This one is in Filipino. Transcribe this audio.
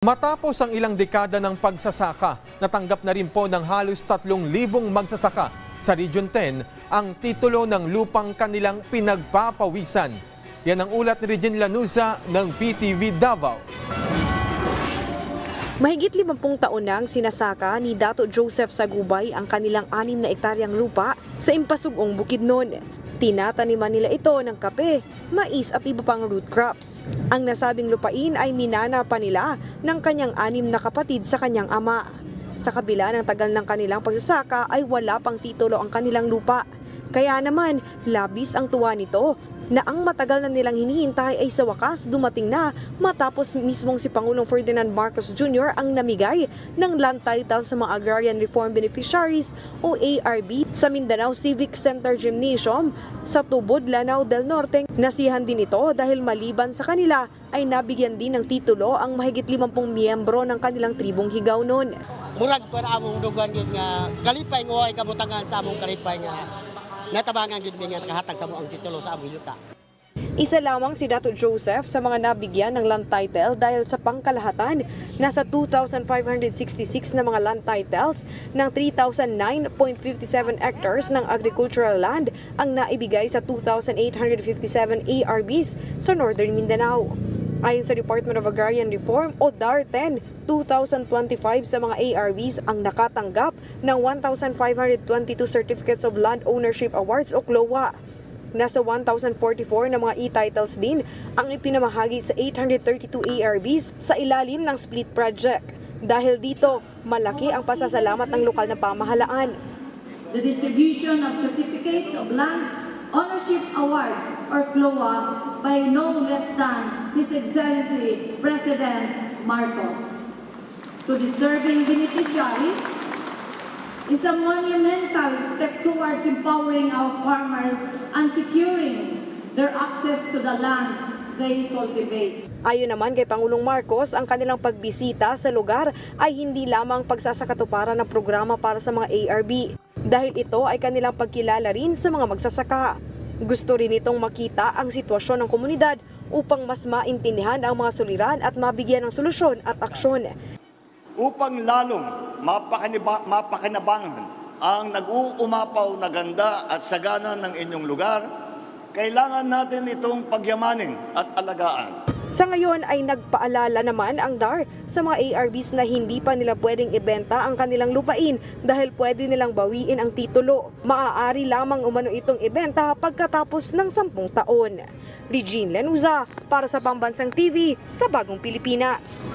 Matapos ang ilang dekada ng pagsasaka, natanggap na rin po ng halos 3,000 magsasaka sa Region 10 ang titulo ng lupang kanilang pinagpapawisan. Yan ang ulat ni Regine Lanusa ng PTV Davao. Mahigit 50 taon na ang sinasaka ni Dato Joseph Sagubay ang kanilang anim na ektaryang lupa sa Impasugong Bukidnon. Tinataniman nila ito ng kape, mais at iba pang root crops. Ang nasabing lupain ay minana pa nila ng kanyang anim na kapatid sa kanyang ama. Sa kabila ng tagal ng kanilang pagsasaka ay wala pang titulo ang kanilang lupa. Kaya naman, labis ang tuwa nito na ang matagal na nilang hinihintay ay sa wakas dumating na matapos mismong si Pangulong Ferdinand Marcos Jr. ang namigay ng land title sa mga Agrarian Reform Beneficiaries o ARB sa Mindanao Civic Center Gymnasium sa Tubod, Lanao del Norte. Nasihan din ito dahil maliban sa kanila ay nabigyan din ng titulo ang mahigit 50 miyembro ng kanilang tribong higaw noon. murag ko na among dugan yun nga kalipay nga way kabutangan sa among kalipay nga natabangan mi nga kahatag sa among titulo sa among yuta. Isa lamang si Dato Joseph sa mga nabigyan ng land title dahil sa pangkalahatan, nasa 2,566 na mga land titles ng 3,009.57 hectares ng agricultural land ang naibigay sa 2,857 ARBs sa Northern Mindanao. Ayon sa Department of Agrarian Reform o DAR-10, 2,025 sa mga ARBs ang nakatanggap ng 1,522 Certificates of Land Ownership Awards o CLOA. Nasa 1,044 na mga e-titles din ang ipinamahagi sa 832 ARBs sa ilalim ng split project. Dahil dito, malaki ang pasasalamat ng lokal na pamahalaan. the distribution of certificates of land ownership award or CLOA by no less than His Excellency President Marcos to deserving beneficiaries is a monumental step towards empowering our farmers and securing their access to the land they cultivate. Ayon naman kay Pangulong Marcos, ang kanilang pagbisita sa lugar ay hindi lamang pagsasakatuparan ng programa para sa mga ARB. Dahil ito ay kanilang pagkilala rin sa mga magsasaka. Gusto rin itong makita ang sitwasyon ng komunidad upang mas maintindihan ang mga suliran at mabigyan ng solusyon at aksyon. upang lalong mapakinabangan ang nag-uumapaw na ganda at sagana ng inyong lugar, kailangan natin itong pagyamanin at alagaan. Sa ngayon ay nagpaalala naman ang DAR sa mga ARBs na hindi pa nila pwedeng ibenta ang kanilang lupain dahil pwede nilang bawiin ang titulo. Maaari lamang umano itong ibenta pagkatapos ng sampung taon. Regine Lenuza para sa Pambansang TV sa Bagong Pilipinas.